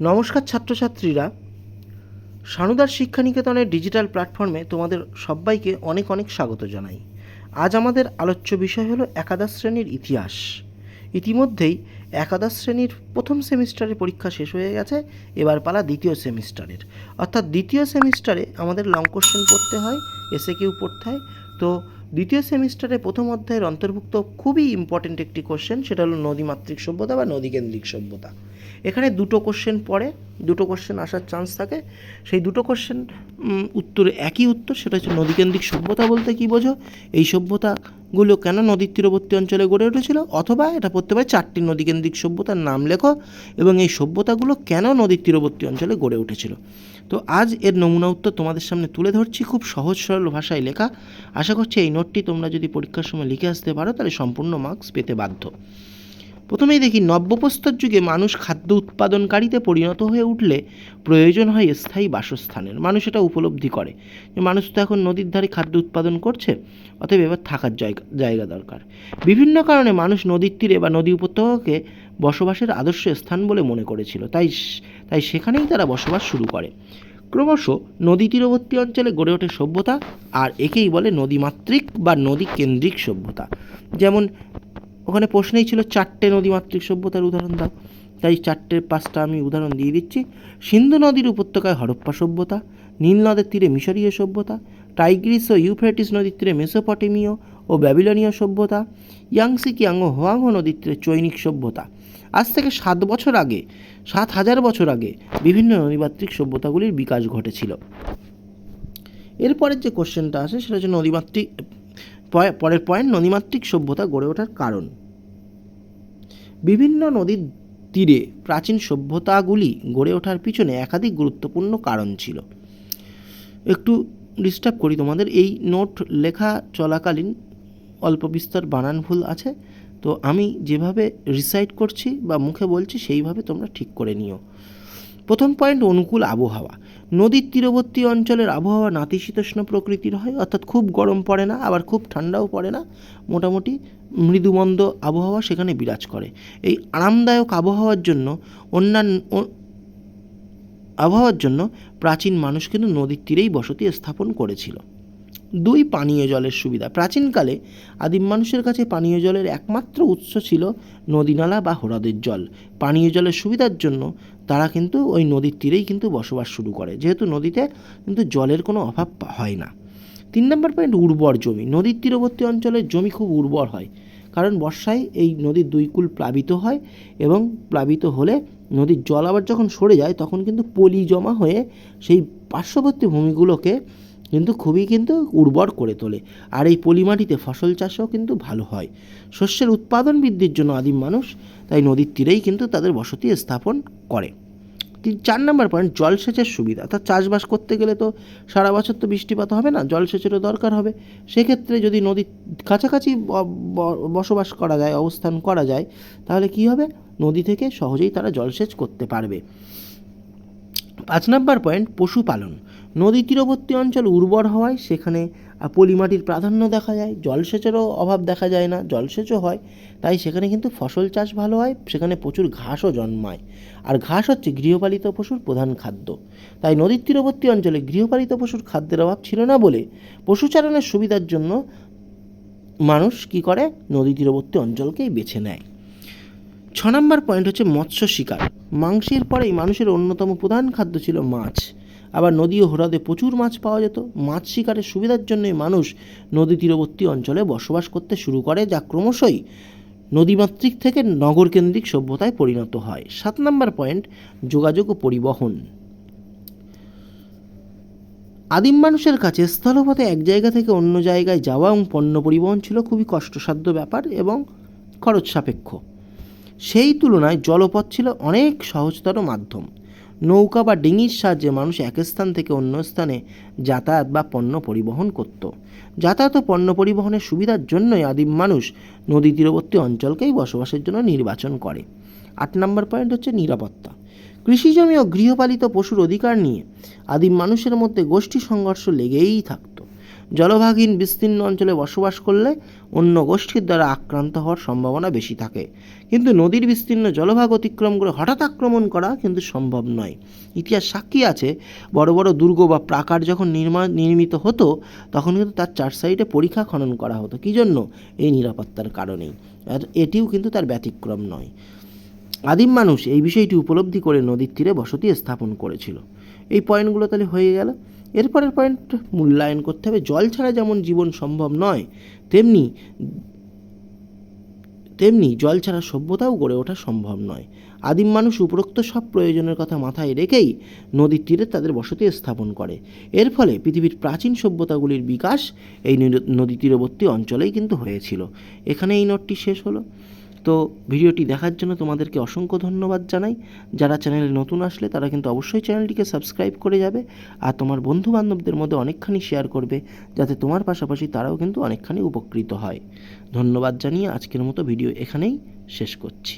নমস্কার ছাত্রছাত্রীরা। সানুদার শিক্ষানিকেতনের ডিজিটাল প্ল্যাটফর্মে তোমাদের সবাইকে অনেক অনেক স্বাগত জানাই। আজ আমাদের আলোচ্য বিষয় হলো একাদশ শ্রেণির ইতিহাস। ইতিমধ্যেই একাদশ শ্রেণির প্রথম সেমিস্টারের পরীক্ষা শেষ হয়ে গেছে, এবার পালা দ্বিতীয় সেমিস্টারের। অর্থাৎ দ্বিতীয় সেমিস্টারে আমাদের লং কোশ্চেন পড়তে হয় এসে কিউ পড়তে হয়। তো দ্বিতীয় সেমিস্টারে প্রথম অধ্যায়ের অন্তর্ভুক্ত খুবই ইম্পর্টেন্ট একটি কোশ্চেন সেটা হলো নদীমাতৃক সভ্যতা বা নদীকেন্দ্রিক সভ্যতা। এখানে দুটো কোশ্চেন পড়ে, দুটো কোশ্চেন আসার চান্স থাকে। সেই দুটো কোশ্চেন উত্তরে একই উত্তর, সেটা হচ্ছে নদীকেন্দ্রিক সভ্যতা বলতে কী বোঝো? এই সভ্যতাগুলো কেন নদীর তীরবর্তী অঞ্চলে গড়ে উঠেছিল? অথবা এটা পড়তে পারে চারটি নদীকেন্দ্রিক সভ্যতার নাম লেখো এবং এই সভ্যতাগুলো কেন নদীর তীরবর্তী অঞ্চলে গড়ে উঠেছিল? তো আজ এর নমুনা উত্তর তোমাদের সামনে তুলে ধরছি খুব সহজ সরল ভাষায় লেখা। আশা করছি এই নোটটি তোমরা যদি পরীক্ষার সময় লিখে আসতে পারো, তাহলে সম্পূর্ণ মার্কস পেতে বাধ্য। প্রথমেই দেখি নব্যপ্রস্তর যুগে মানুষ খাদ্য উৎপাদনকারীতে পরিণত হয়ে উঠলে প্রয়োজন হয় স্থায়ী বাসস্থানের। মানুষ এটা উপলব্ধি করে যে মানুষ তো এখন নদীর ধারে খাদ্য উৎপাদন করছে, অতএব এবার থাকার জায়গা জায়গা দরকার। বিভিন্ন কারণে মানুষ নদীর তীরে বা নদী উপত্যকাকে বসবাসের আদর্শ স্থান বলে মনে করেছিল। তাই তাই সেখানেই তারা বসবাস শুরু করে। ক্রমশ নদী তীরবর্তী অঞ্চলে গড়ে ওঠে সভ্যতা, আর একেই বলে নদীমাতৃক বা নদী কেন্দ্রিক সভ্যতা। যেমন ওখানে প্রশ্নেই ছিল চারটে নদীমাতৃক সভ্যতার উদাহরণ দাও। তাই চারটের পাঁচটা আমি উদাহরণ দিয়ে দিচ্ছি। সিন্ধু নদীর উপত্যকায় হরপ্পা সভ্যতা, নীল নদের তীরে মিশরীয় সভ্যতা, টাইগ্রিস ও ইউফ্রেটিস নদীর তীরে মেসোপটেমীয় ও ব্যাবিলনীয় সভ্যতা ইয়াংসি কিয়াং ও হোয়াংহো নদীর তীরে চৈনিক সভ্যতা। আজ থেকে সাত বছর আগে, সাত হাজার বছর আগে বিভিন্ন নদীমাতৃক সভ্যতাগুলির বিকাশ ঘটেছিল। এরপরের যে কোশ্চেনটা আসে, সেটা হচ্ছে নদীমাতৃক পরের পয়েন্ট নদীমাতৃক সভ্যতা গড়ে ওঠার কারণ। বিভিন্ন নদীর তীরে প্রাচীন সভ্যতাগুলি গড়ে ওঠার পিছনে একাধিক গুরুত্বপূর্ণ কারণ ছিল। একটু ডিস্টার্ব করি তোমাদের, এই নোট লেখা চলাকালীন অল্প বিস্তর বানান ভুল আছে, তো আমি যেভাবে রিসাইট করছি বা মুখে বলছি সেইভাবে তোমরা ঠিক করে নিও। প্রথম পয়েন্ট অনুকূল আবহাওয়া। নদীর তীরবর্তী অঞ্চলের আবহাওয়া নাতিশীতোষ্ণ প্রকৃতির হয়, অর্থাৎ খুব গরম পড়ে না, আবার খুব ঠান্ডাও পড়ে না। মোটামুটি মৃদুমন্দ আবহাওয়া সেখানে বিরাজ করে। এই আরামদায়ক আবহাওয়ার জন্য অন্যান্য, আবহাওয়ার জন্য প্রাচীন মানুষ কিন্তু নদীর তীরেই বসতি স্থাপন করেছিল। দুই পানীয় জলের সুবিধা। প্রাচীনকালে আদিম মানুষের কাছে পানীয় জলের একমাত্র উৎস ছিল নদীনালা বা হ্রদের জল। পানীয় জলের সুবিধার জন্য তারা কিন্তু ওই নদীর তীরেই কিন্তু বসবাস শুরু করে। যেহেতু নদীতে কিন্তু জলের কোনো অভাব হয় না। তিন নম্বর পয়েন্ট উর্বর জমি। নদীর তীরবর্তী অঞ্চলের জমি খুব উর্বর হয়। কারণ বর্ষায় এই নদীর দুই কুল প্লাবিত হয় এবং প্লাবিত হলে নদীর জল আবার যখন সরে যায়, তখন কিন্তু পলি জমা হয়ে সেই পার্শ্ববর্তী ভূমিগুলোকে কিন্তু খুবই কিন্তু উর্বর করে তোলে। আর এই পলি মাটিতে ফসল চাষও কিন্তু ভালো হয়। শস্যের উৎপাদন বৃদ্ধির জন্য আদিম মানুষ তাই নদীর তীরেই কিন্তু তাদের বসতি স্থাপন করে। তিন, চার নম্বর পয়েন্ট জলসেচের সুবিধা। অর্থাৎ চাষবাস করতে গেলে তো সারা বছর তো বৃষ্টিপাত হবে না জলসেচেরও দরকার হবে। সেক্ষেত্রে যদি নদীর কাছাকাছি বসবাস করা যায়, অবস্থান করা যায়, তাহলে কি হবে? নদী থেকে সহজেই তারা জলসেচ করতে পারবে। পাঁচ নম্বর পয়েন্ট, পশুপালন। নদী তীরবর্তী অঞ্চল উর্বর হওয়ায় সেখানে পলিমাটির প্রাধান্য দেখা যায়, জলসেচেরও অভাব দেখা যায় না, জলসেচও হয়, তাই সেখানে কিন্তু ফসল চাষ ভালো হয়, সেখানে প্রচুর ঘাসও জন্মায়। আর ঘাস হচ্ছে গৃহপালিত পশুর প্রধান খাদ্য। তাই নদীর তীরবর্তী অঞ্চলে গৃহপালিত পশুর খাদ্যের অভাব ছিল না বলে পশুচারণের সুবিধার জন্য মানুষ কি করে নদী তীরবর্তী অঞ্চলকেই বেছে নেয়। ছ নম্বর পয়েন্ট হচ্ছে মৎস্য শিকার। মাংসের পরেই মানুষের অন্যতম প্রধান খাদ্য ছিল মাছ। আবার নদী ও হ্রদে প্রচুর মাছ পাওয়া যেত। মাছ শিকারের সুবিধার জন্যই মানুষ নদী তীরবর্তী অঞ্চলে বসবাস করতে শুরু করে, যা ক্রমশই নদীমাতৃক থেকে নগরকেন্দ্রিক সভ্যতায় পরিণত হয়। সাত নম্বর পয়েন্ট যোগাযোগ ও পরিবহন। আদিম মানুষের কাছে স্থলপথে এক জায়গা থেকে অন্য জায়গায় যাওয়া এবং পণ্য পরিবহন ছিল খুবই কষ্টসাধ্য ব্যাপার এবং খরচ সাপেক্ষ। সেই তুলনায় জলপথ ছিল অনেক সহজতর মাধ্যম। নৌকা বা ডিঙির সাহায্যে মানুষ এক স্থান থেকে অন্য স্থানে যাতায়াত বা পণ্য পরিবহন করত। যাতায়াত ও পণ্য পরিবহনের সুবিধার জন্যই আদিম মানুষ নদী তীরবর্তী অঞ্চলকেই বসবাসের জন্য নির্বাচন করে। আট নম্বর পয়েন্ট হচ্ছে নিরাপত্তা। কৃষিজমি ও গৃহপালিত পশুর অধিকার নিয়ে আদিম মানুষের মধ্যে গোষ্ঠী সংঘর্ষ লেগেই থাকতো। জলভাগহীন বিস্তীর্ণ অঞ্চলে বসবাস করলে অন্য গোষ্ঠীর দ্বারা আক্রান্ত হওয়ার সম্ভাবনা বেশি থাকে। কিন্তু নদীর বিস্তীর্ণ জলভাগ অতিক্রম করে হঠাৎ আক্রমণ করা কিন্তু সম্ভব নয়। ইতিহাস সাক্ষী আছে, বড় বড় দুর্গ বা প্রাকার যখন নির্মাণ নির্মিত হতো, তখন কিন্তু তার চার সাইডে পরীক্ষা খনন করা হতো। কী জন্য? এই নিরাপত্তার কারণেই। এটিও কিন্তু তার ব্যতিক্রম নয়। আদিম মানুষ এই বিষয়টি উপলব্ধি করে নদীর তীরে বসতি স্থাপন করেছিল। এই পয়েন্টগুলো তাহলে হয়ে গেল। এরপরের পয়েন্ট মূল্যায়ন করতে হবে। জল ছাড়া যেমন জীবন সম্ভব নয়, তেমনি তেমনি জল ছাড়া সভ্যতাও গড়ে ওঠা সম্ভব নয়। আদিম মানুষ উপরোক্ত সব প্রয়োজনের কথা মাথায় রেখেই নদীর তীরে তাদের বসতি স্থাপন করে। এর ফলে পৃথিবীর প্রাচীন সভ্যতাগুলির বিকাশ এই নদী- তীরবর্তী অঞ্চলেই কিন্তু হয়েছিল। এখানে এই নোটটি শেষ হলো। তো ভিডিওটি দেখার জন্য তোমাদেরকে অসংখ্য ধন্যবাদ জানাই। যারা চ্যানেলে নতুন আসলে তারা কিন্তু অবশ্যই চ্যানেলটিকে সাবস্ক্রাইব করে যাবে আর তোমার বন্ধু বান্ধবদের মধ্যে অনেকখানি শেয়ার করবে যাতে তোমার পাশাপাশি তারাও কিন্তু অনেকখানি উপকৃত হয়। ধন্যবাদ জানিয়ে আজকের মতো ভিডিও এখানেই শেষ করছি।